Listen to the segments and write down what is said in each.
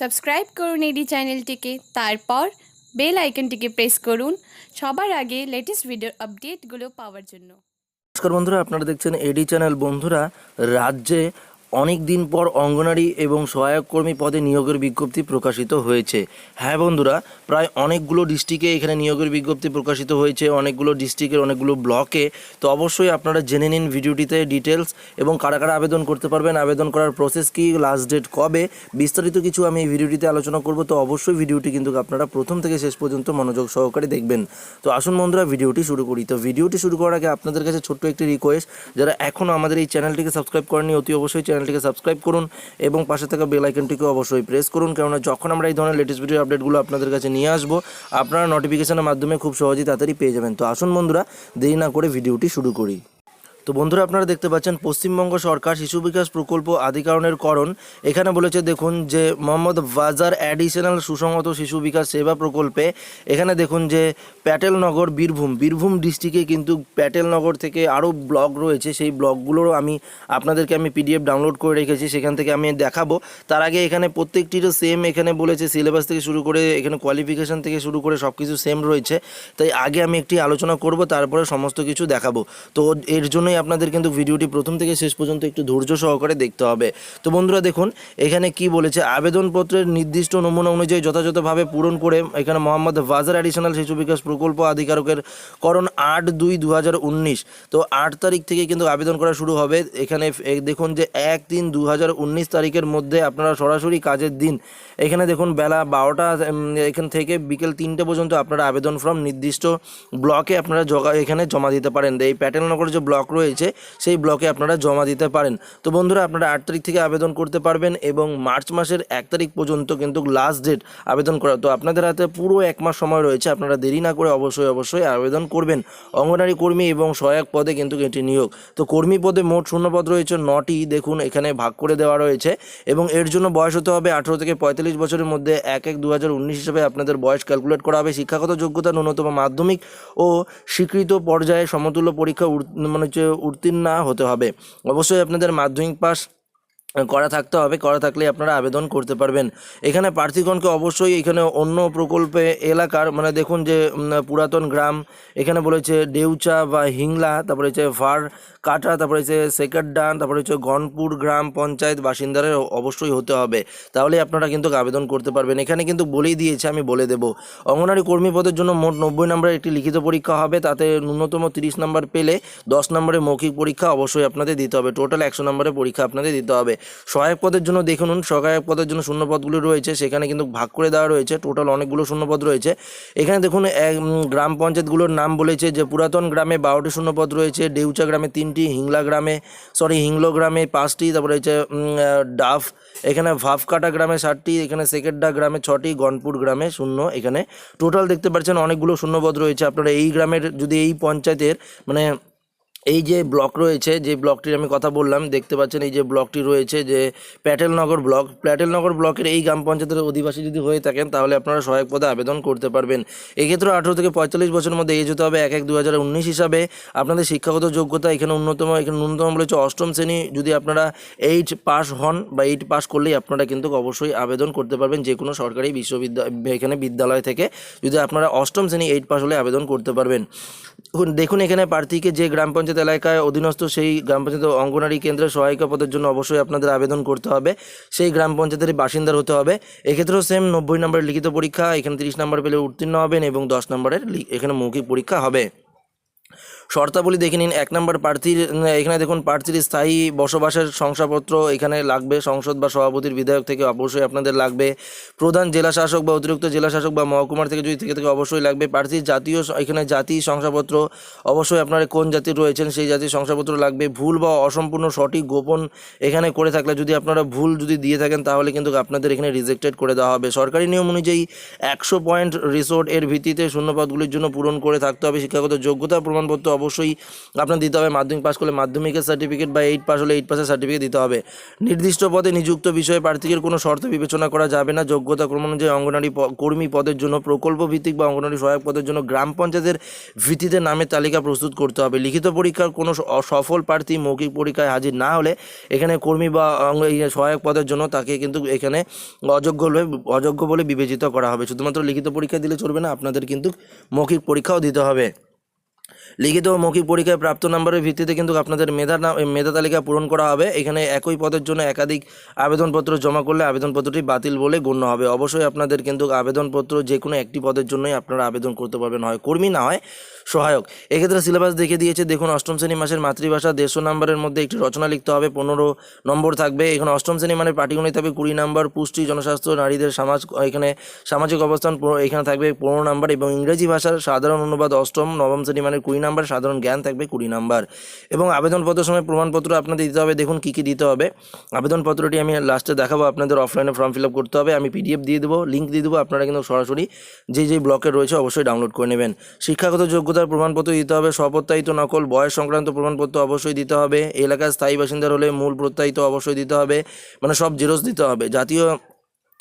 Subscribe করুন এডি চ্যানেলটিকে, তারপর বেল আইকনটিকে প্রেস করুন সবার আগে লেটেস্ট ভিডিও আপডেটগুলো পাওয়ার জন্য। নমস্কার বন্ধুরা, আপনারা দেখছেন এডি চ্যানেল বন্ধুরা, রাজ্যে অনেক দিন পর অঙ্গনারী এবং সহায়ক কর্মী পদে নিয়োগের বিজ্ঞপ্তি প্রকাশিত হয়েছে। হ্যাঁ বন্ধুরা, প্রায় অনেকগুলো ডিস্ট্রিক্টে এখানে নিয়োগের বিজ্ঞপ্তি প্রকাশিত হয়েছে, অনেকগুলো ডিস্ট্রিক্টের অনেকগুলো ব্লকে। তো অবশ্যই আপনারা জেনে নিন ভিডিওটিতে ডিটেলস এবং কারা কারা আবেদন করতে পারবেন, আবেদন করার প্রসেস কি, লাস্ট ডেট কবে, বিস্তারিত কিছু আমি এই ভিডিওটিতে আলোচনা করব। তো অবশ্যই ভিডিওটি কিন্তু আপনারা প্রথম থেকে শেষ পর্যন্ত মনোযোগ সহকারে দেখবেন। তো আসুন বন্ধুরা, ভিডিওটি শুরু করি। তো ভিডিওটি শুরু করার আগে আপনাদের কাছে ছোট্ট একটি রিকোয়েস্ট যারা এখনও আমাদের এই চ্যানেলটিকে সাবস্ক্রাইব করেনি অতি অবশ্যই চ্যানেলটিকে সাবস্ক্রাইব করুন এবং পাশে থাকা বেল আইকনটিকে অবশ্যই প্রেস করুন। কেননা যখন আমরা এই ধরনের লেটেস্ট ভিডিও আপডেটগুলো আপনাদের কাছে নিয়ে আসব, আপনারা নোটিফিকেশনের মাধ্যমে খুব সহজেই তাড়াতাড়ি পেয়ে যাবেন। তো আসুন বন্ধুরা, দেরি না করে ভিডিওটি শুরু করি। তো বন্ধুরা আপনারা দেখতে পাচ্ছেন, পশ্চিমবঙ্গ সরকার শিশু বিকাশ প্রকল্প আধিকারণের করণ। এখানে বলেছে, দেখুন যে মোহাম্মদ বাজার অ্যাডিশনাল সুসংহত শিশু বিকাশ সেবা প্রকল্পে, এখানে দেখুন যে প্যাটেলনগর বীরভূম বীরভূম ডিস্ট্রিক্টে কিন্তু প্যাটেলনগর থেকে আরও ব্লক রয়েছে। সেই ব্লকগুলোরও আমি আপনাদেরকে আমি পিডিএফ ডাউনলোড করে রেখেছি, সেখান থেকে আমি দেখাবো। তার আগে এখানে প্রত্যেকটিরও সেম এখানে বলেছে সিলেবাস থেকে শুরু করে, এখানে কোয়ালিফিকেশন থেকে শুরু করে সব কিছু সেম রয়েছে। তাই আগে আমি একটি আলোচনা করব, তারপরে সমস্ত কিছু দেখাবো। তো এর জন্যই আপনাদের কিন্তু ভিডিওটি প্রথম থেকে শেষ পর্যন্ত একটু ধৈর্য সহকারে দেখতে হবে। তো বন্ধুরা দেখুন, এখানে কি বলেছে? আবেদনপত্রের নির্দিষ্ট নমুনা অনুযায়ী যথাযথভাবে পূরণ করে এখানে মোহাম্মদ বাজার অ্যাডিশনাল শিশু বিকাশ প্রকল্প আধিকারকের করণ আট দুই দু তো আট তারিখ থেকে কিন্তু আবেদন করা শুরু হবে। এখানে দেখুন যে এক তিন দু তারিখের মধ্যে আপনারা সরাসরি কাজের দিন। এখানে দেখুন বেলা বারোটা এখান থেকে বিকেল তিনটে পর্যন্ত আপনারা আবেদন ফর্ম নির্দিষ্ট ব্লকে আপনারা এখানে জমা দিতে পারেন। এই প্যাটেলনগর যে ব্লক রয়েছে সেই ব্লকে আপনারা জমা দিতে পারেন। তো বন্ধুরা, আপনারা আট তারিখ থেকে আবেদন করতে পারবেন এবং মার্চ মাসের এক তারিখ পর্যন্ত কিন্তু লাস্ট ডেট আবেদন করা। তো আপনাদের হাতে পুরো এক মাস সময় রয়েছে, আপনারা দেরি না করে অবশ্যই অবশ্যই আবেদন করবেন। অঙ্গনারী কর্মী এবং সহায়ক পদে কিন্তু এটি নিয়োগ। তো কর্মী পদে মোট শূন্যপদ রয়েছে, নটি দেখুন, এখানে ভাগ করে দেওয়া রয়েছে এবং এর জন্য বয়স হতে হবে আঠেরো থেকে পঁয়তাল্লিশ বছরের মধ্যে এক এক দু হিসাবে আপনাদের বয়স ক্যালকুলেট করা হবে। শিক্ষাগত যোগ্যতা ন্যূনতম মাধ্যমিক ও স্বীকৃত পর্যায়ে সমতুল্য পরীক্ষা মানে হচ্ছে উত্তীর্ণ হতে হবে। অবশ্যই আপনাদের মাধ্যমিক পাস করা থাকতে হবে, করা থাকলে আপনারা আবেদন করতে পারবেন। এখানে প্রার্থীগণকে অবশ্যই এখানে অন্য প্রকল্পে এলাকার মানে দেখুন যে পুরাতন গ্রাম, এখানে বলেছে ডেউচা বা হিংলা, তারপরে হচ্ছে ভার কাটা, তারপরে হচ্ছে সেকারডান তারপরে হচ্ছে গনপুর গ্রাম পঞ্চায়েত বাসিন্দারের অবশ্যই হতে হবে। তাহলে আপনারা কিন্তু আবেদন করতে পারবেন। এখানে কিন্তু বলেই দিয়েছে, আমি বলে দেবো। অঙ্গনারী কর্মী পদের জন্য মোট নব্বই নম্বরের একটি লিখিত পরীক্ষা হবে, তাতে ন্যূনতম তিরিশ নম্বর পেলে দশ নম্বরের মৌখিক পরীক্ষা অবশ্যই আপনাদের দিতে হবে। টোটাল একশো নম্বরের পরীক্ষা আপনাদের দিতে হবে। সহায়ক পদের জন্য দেখে দেখুন সহায়ক পদের জন্য শূন্য পদগুলো রয়েছে, সেখানে কিন্তু ভাগ করে দেওয়া রয়েছে টোটাল অনেকগুলো শূন্য পদ রয়েছে। এখানে দেখুন গ্রাম পঞ্চায়েতগুলোর নাম বলেছে, যে পুরাতন গ্রামে বারোটি শূন্য পদ রয়েছে, ডেউচা গ্রামে তিনটি, হিংলা গ্রামে সরি হিংলো গ্রামে পাঁচটি, তারপরে রয়েছে ডাফ, এখানে ভাফকাটা গ্রামে ষাটটি, এখানে সেকেন্ডা গ্রামে ছটি, গনপুর গ্রামে শূন্য, এখানে টোটাল দেখতে পাচ্ছেন অনেকগুলো শূন্যপদ রয়েছে। আপনারা এই গ্রামের, যদি এই পঞ্চায়েতের মানে এই যে ব্লক রয়েছে, যে ব্লকটির আমি কথা বললাম, দেখতে পাচ্ছেন এই যে ব্লকটি রয়েছে যে প্যাটেলনগর ব্লক। প্যাটেলনগর ব্লকের এই গ্রাম পঞ্চায়েতের অধিবাসী যদি হয়ে থাকেন, তাহলে আপনারা সহায়ক পদে আবেদন করতে পারবেন। এক্ষেত্রে আঠেরো থেকে পঁয়তাল্লিশ বছরের মধ্যে এজ হতে হবে এক এক দু হিসাবে। আপনাদের শিক্ষাগত যোগ্যতা এখানে অন্যতম এখানে ন্যূনতম বলেছে অষ্টম শ্রেণি। যদি আপনারা এইট পাস হন বা এইট পাস করলেই আপনারা কিন্তু অবশ্যই আবেদন করতে পারবেন যে কোনো সরকারি বিশ্ববিদ্যালয়, এখানে বিদ্যালয় থেকে। যদি আপনারা অষ্টম শ্রেণি এইট পাস হলে আবেদন করতে পারবেন। দেখুন, এখানে প্রার্থীকে যে গ্রাম পঞ্চায়েত এলাকায় অধীনস্থ সেই গ্রাম পঞ্চায়েত অঙ্গনারী কেন্দ্রের সহায়িকা পদের জন্য অবশ্যই আপনাদের আবেদন করতে হবে। সেই গ্রাম পঞ্চায়েতের বাসিন্দার হতে হবে। এক্ষেত্রেও সেম নব্বই নম্বরের লিখিত পরীক্ষা, এখানে তিরিশ নম্বর পেলে উত্তীর্ণ হবেন এবং দশ নম্বরের এখানে মৌখিক পরীক্ষা হবে। শর্তাবলী দেখে নিন। এক নম্বর প্রার্থীর এখানে দেখুন, প্রার্থীর স্থায়ী বসবাসের শংসাপত্র এখানে লাগবে। সংসদ বা সভাপতির বিধায়ক থেকে অবশ্যই আপনাদের লাগবে। প্রধান জেলা শাসক বা অতিরিক্ত জেলা শাসক বা মহকুমার থেকে যদি থেকে থেকে অবশ্যই লাগবে। প্রার্থীর জাতীয় এখানে জাতি শংসাপত্র অবশ্যই আপনারা কোন জাতির রয়েছেন সেই জাতির শংসাপত্র লাগবে। ভুল বা অসম্পূর্ণ সঠিক গোপন এখানে করে থাকলে যদি আপনারা ভুল যদি দিয়ে থাকেন তাহলে কিন্তু আপনাদের এখানে রিজেক্টেড করে দেওয়া হবে। সরকারি নিয়ম অনুযায়ী একশো পয়েন্ট রিসোর্ট এর ভিত্তিতে শূন্যপদগুলির জন্য পূরণ করে থাকতে হবে। শিক্ষাগত যোগ্যতা প্রমাণপত্র অবশ্যই আপনার দিতে হবে। মাধ্যমিক পাস করলে মাধ্যমিকের সার্টিফিকেট বা এইট পাস হলে এইট পাসের সার্টিফিকেট দিতে হবে। নির্দিষ্ট পদে নিযুক্ত বিষয়ে প্রার্থীদের কোনো শর্ত বিবেচনা করা যাবে না। যোগ্যতা ক্রম অনুযায়ী অঙ্গনারী কর্মী পদের জন্য প্রকল্প ভিত্তিক বা অঙ্গনারী সহায়ক পদের জন্য গ্রাম পঞ্চায়েতের ভিত্তিতে নামের তালিকা প্রস্তুত করতে হবে। লিখিত পরীক্ষার কোনো সফল প্রার্থী মৌখিক পরীক্ষায় হাজির না হলে এখানে কর্মী বা সহায়ক পদের জন্য তাকে কিন্তু এখানে অযোগ্য অযোগ্য বলে বিবেচিত করা হবে। শুধুমাত্র লিখিত পরীক্ষা দিলে চলবে না, আপনাদের কিন্তু মৌখিক পরীক্ষাও দিতে হবে। লিখিত মৌখিক পরীক্ষায় প্রাপ্ত নম্বরের ভিত্তিতে কিন্তু আপনাদের মেধা মেধা তালিকা পূরণ করা হবে। এখানে একই পদের জন্য একাধিক আবেদনপত্র জমা করলে আবেদনপত্রটি বাতিল বলে গণ্য হবে। অবশ্যই আপনাদের কিন্তু আবেদনপত্র যে কোনো একটি পদের জন্যই আপনারা আবেদন করতে পারবেন। হয় কর্মী না হয় সহায়ক। এক্ষেত্রে সিলেবাস দেখে দিয়েছে, দেখুন, অষ্টম শ্রেণি মাসের মাতৃভাষা দেড়শো নম্বরের মধ্যে একটি রচনা লিখতে হবে, পনেরো নম্বর থাকবে। এখানে অষ্টম শ্রেণি মানে পাটিগণিত হবে, কুড়ি নম্বর পুষ্টি, জনস্বাস্থ্য, নারীদের সমাজ, এখানে সামাজিক অবস্থান এখানে থাকবে পনেরো নম্বর এবং ইংরেজি ভাষার সাধারণ অনুবাদ অষ্টম, নবম শ্রেণি মানে কুড়ি নম্বর, সাধারণ জ্ঞান থাকবে কুড়ি নম্বর। এবং আবেদনপত্রের সময় প্রমাণপত্র আপনাদের দিতে হবে, দেখুন, কী কী দিতে হবে। আবেদনপত্রটি আমি লাস্টে দেখাবো, আপনাদের অফলাইনে ফর্ম ফিল আপ করতে হবে, আমি পিডিএফ দিয়ে দেবো লিঙ্ক দিয়ে দেবো, আপনারা কিন্তু সরাসরি যে যে ব্লকে রয়েছে, অবশ্যই ডাউনলোড করে নেবেন। শিক্ষাগত যোগ্যতার প্রমাণপত্র দিতে হবে, স্বপ্রত্যায়িত নকল বয়স সংক্রান্ত প্রমাণপত্র অবশ্যই দিতে হবে, এলাকার স্থায়ী বাসিন্দার হলে মূল প্রত্যায়িত অবশ্যই দিতে হবে মানে সব জেরক্স দিতে হবে। জাতীয়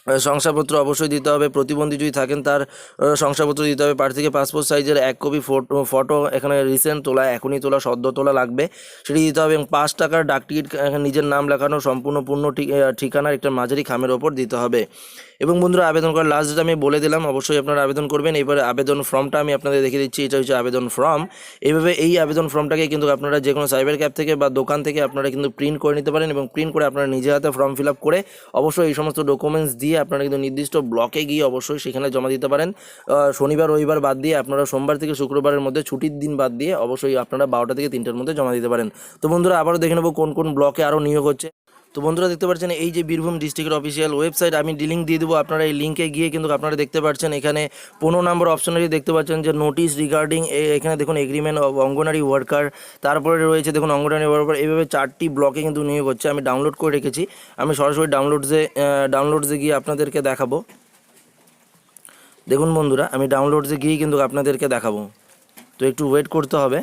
শংসাপত্র অবশ্যই দিতে হবে। প্রতিবন্ধী যদি থাকেন তার শংসাপত্র দিতে হবে। প্রার্থীকে পাসপোর্ট সাইজের এক কপি ফটো ফটো এখানে রিসেন্ট তোলা, এখনই তোলা, সদ্য তোলা লাগবে। সেটি দিতে হবে এবং পাঁচ টাকার ডাক টিকিট নিজের নাম লেখানো, সম্পূর্ণ পূর্ণ ঠিকানার একটা মাঝারি খামের ওপর দিতে হবে। এবং বন্ধুরা, আবেদন করার লাস্ট আমি বলে দিলাম, অবশ্যই আপনারা আবেদন করবেন। এবারে আবেদন ফর্মটা আমি আপনাদের দেখিয়ে দিচ্ছি। এটা হচ্ছে আবেদন ফর্ম এইভাবে এই আবেদন ফর্মটাকে কিন্তু আপনারা যে কোনো সাইবার ক্যাব থেকে বা দোকান থেকে আপনারা কিন্তু প্রিন্ট করে নিতে পারেন এবং প্রিন্ট করে আপনারা নিজে হাতে ফর্ম ফিল আপ করে অবশ্যই এই সমস্ত ডকুমেন্টস দিয়ে আপনারা কিন্তু নির্দিষ্ট ব্লকে গিয়ে অবশ্যই সেখানে জমা দিতে পারেন। শনিবার, রবিবার বাদ দিয়ে আপনারা সোমবার থেকে শুক্রবারের মধ্যে ছুটির দিন বাদ দিয়ে অবশ্যই আপনারা বারোটা থেকে তিনটার মধ্যে জমা দিতে পারেন। তো বন্ধুরা, আবারও দেখে নেব কোন কোন ব্লকে আরও নিয়োগ হচ্ছে। তো বন্ধুরা দেখতে পাচ্ছেন, এই যে বীরভূম ডিস্ট্রিক্টের অফিসিয়াল ওয়েবসাইট আমি লিঙ্ক দিয়ে দেবো আপনারা এই লিঙ্কে গিয়ে কিন্তু আপনারা দেখতে পাচ্ছেন, এখানে পনেরো নম্বর অপশনারি দেখতে পাচ্ছেন যে নোটিশ রিগার্ডিং এখানে দেখুন এগ্রিমেন্ট অফ অঙ্গনারী ওয়ার্কার তারপরে রয়েছে দেখুন অঙ্গনারী ওয়ার্কার এইভাবে চারটি ব্লকে কিন্তু নিয়োগ হচ্ছে, আমি ডাউনলোড করে রেখেছি, আমি সরাসরি ডাউনলোডসে ডাউনলোডসে গিয়ে আপনাদেরকে দেখাবো। দেখুন বন্ধুরা, আমি ডাউনলোডসে গিয়ে কিন্তু আপনাদেরকে দেখাবো, তো একটু ওয়েট করতে হবে।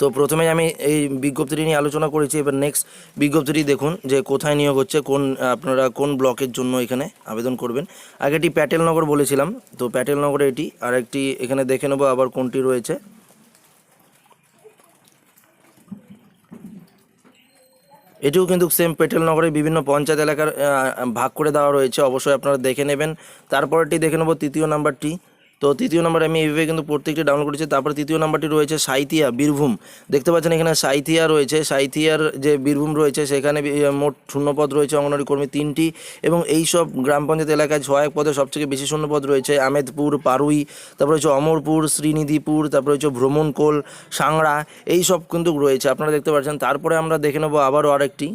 তো প্রথমে আমি এই বিজ্ঞপ্তিটি নিয়ে আলোচনা করেছি। এবার নেক্সট বিজ্ঞপ্তিটি দেখুন যে কোথায় নিয়োগ হচ্ছে, কোন, আপনারা কোন ব্লকের জন্য এখানে আবেদন করবেন। আগেটি প্যাটেলনগর বলেছিলাম, তো প্যাটেলনগরে এটি, আর একটি এখানে দেখে নেব আবার কোনটি রয়েছে। এটিও কিন্তু সেম পেটেলনগরের বিভিন্ন পঞ্চায়েত এলাকার ভাগ করে দেওয়া রয়েছে। অবশ্যই আপনারা দেখে নেবেন। তারপরটি দেখে নেব তৃতীয় নাম্বারটি। তো তৃতীয় নাম্বার আমি এইভাবে কিন্তু প্রত্যেকটি ডাউনলোড করেছি। তারপরে তৃতীয় নাম্বারটি রয়েছে সাইথিয়া বীরভূম। দেখতে পাচ্ছেন এখানে সাইথিয়া রয়েছে। সাইথিয়ার যে বীরভূম রয়েছে, সেখানে মোট শূন্যপদ রয়েছে অঙ্গনওয়াড়ি কর্মী তিনটি এবং এই সব গ্রাম পঞ্চায়েত এলাকায় সহায়ক পদে সবথেকে বেশি শূন্যপদ রয়েছে আমেদপুর, পারুই, তারপর হচ্ছে অমরপুর, শ্রীনিধিপুর, তারপর হচ্ছে ভ্রমণকোল, সাংড়া, এই সব কিন্তু রয়েছে। আপনারা দেখতে পাচ্ছেন। তারপরে আমরা দেখে নেব আবারও আরেকটি।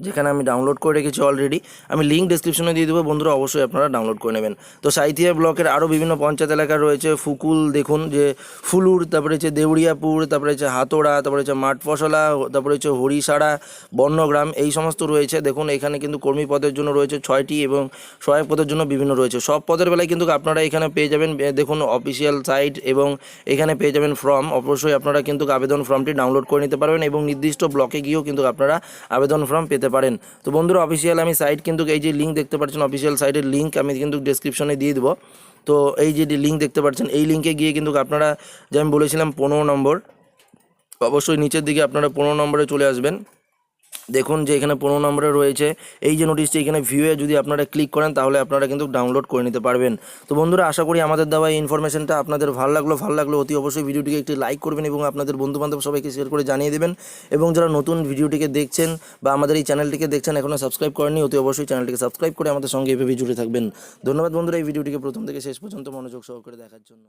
যেখানে আমি ডাউনলোড করে রেখেছি অলরেডি আমি লিঙ্ক ডিসক্রিপশনে দিয়ে দেবো। বন্ধুরা, অবশ্যই আপনারা ডাউনলোড করে নেবেন। তো সাইথিয়া ব্লকের আরও বিভিন্ন পঞ্চায়েত এলাকা রয়েছে। ফুকুল, দেখুন, যে ফুলুর, তারপরে হচ্ছে দেউড়িয়াপুর, তারপরে হচ্ছে হাতোড়া, তারপরে হচ্ছে মাঠফসলা তারপরে হচ্ছে হরিসাড়া বর্ণগ্রাম এই সমস্ত রয়েছে। দেখুন, এখানে কিন্তু কর্মী পদের জন্য রয়েছে ছয়টি এবং সহায়ক পদের জন্য বিভিন্ন রয়েছে। সব পদের বেলায় কিন্তু আপনারা এখানে পেয়ে যাবেন দেখুন অফিসিয়াল সাইট এবং এখানে পেয়ে যাবেন ফর্ম অবশ্যই আপনারা কিন্তু আবেদন ফর্মটি ডাউনলোড করে নিতে পারবেন এবং নির্দিষ্ট ব্লকে গিয়েও কিন্তু আপনারা আবেদন ফর্ম পেতে পারেন। তো বন্ধুরা অফিসিয়াল আমি সাইট কিন্তু এই যে লিঙ্ক দেখতে পাচ্ছেন অফিসিয়াল সাইটের লিঙ্ক আমি কিন্তু ডিসক্রিপশনে দিয়ে দেবো। তো এই যে লিঙ্ক দেখতে পাচ্ছেন, এই লিঙ্কে গিয়ে কিন্তু আপনারা, যে আমি বলেছিলাম পনেরো নম্বর, অবশ্যই নিচের দিকে আপনারা পনেরো নম্বরে চলে আসবেন। দেখুন যে এখানে পনেরো নম্বরে রয়েছে। এই যে নোটিশটি এখানে ভিউয়ে যদি আপনারা ক্লিক করেন, তাহলে আপনারা কিন্তু ডাউনলোড করে নিতে পারবেন। তো বন্ধুরা, আশা করি আমাদের দেওয়া এই ইনফরমেশনটা আপনাদের ভালো লাগল। ভালো লাগল অতি অবশ্যই ভিডিওটিকে একটি লাইক করবেন এবং আপনাদের বন্ধু বান্ধব সবাইকে শেয়ার করে জানিয়ে দেবেন। এবং যারা নতুন ভিডিওটিকে দেখছেন বা আমাদের এই চ্যানেলটিকে দেখছেন এখনও সাবস্ক্রাইব করেননি, অতি অবশ্যই চ্যানেলটিকে সাবস্ক্রাইব করে আমাদের সঙ্গে এভাবে জুড়ে থাকবেন। ধন্যবাদ বন্ধুরা, এই ভিডিওটিকে প্রথম থেকে শেষ পর্যন্ত মনোযোগ সহকারে দেখার জন্য।